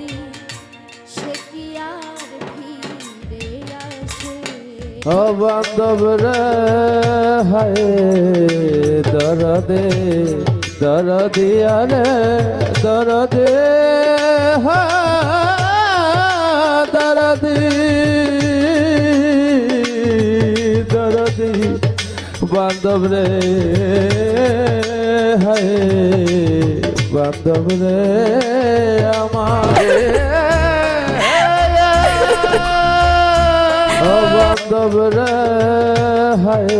যদি সে কি আর ফিরে আসে? ও রে, হায় দরদে দরদিয়া রে দরদে দরদি দরদি। বান্ধব রে, হায় বান্ধব রে আমার। বান্ধব রে হায়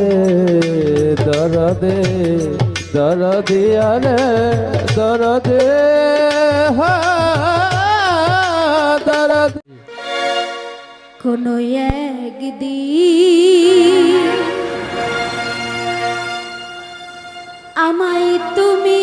দরদে দরদিয়া রে দরদে দরদ। কোনো একদিন আমায় তুমি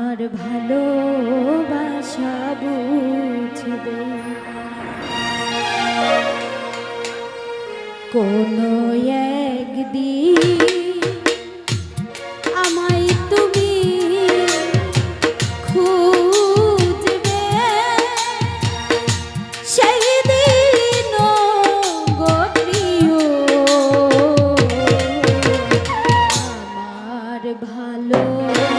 আমার ভালোবাসা বুঝবে কোনো একদিন আমায় তুমি সেই আমার ভালোবাসা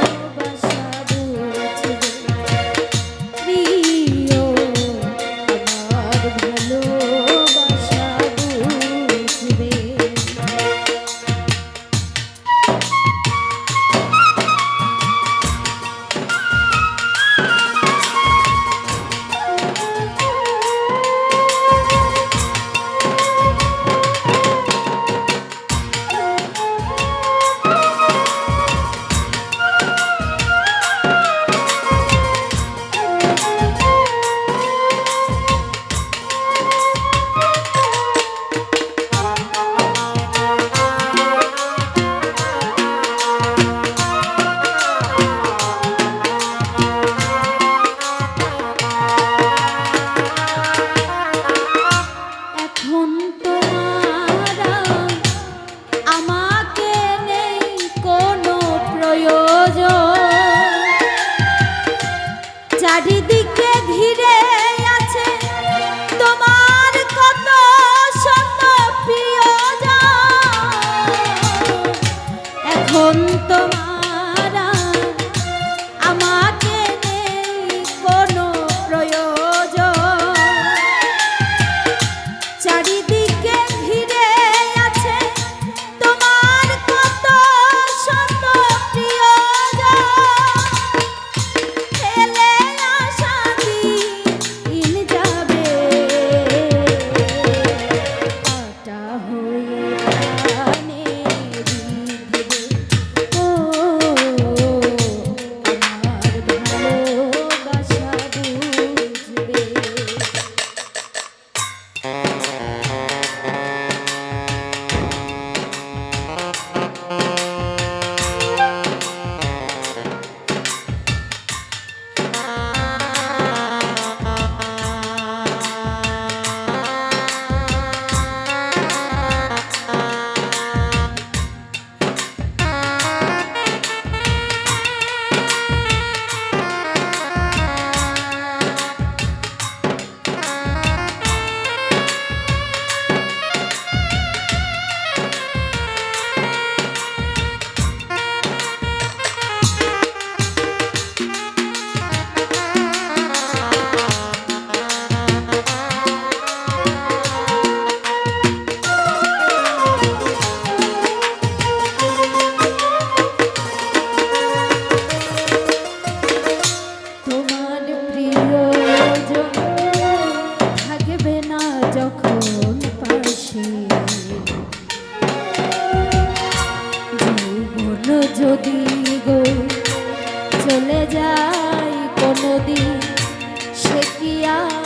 সে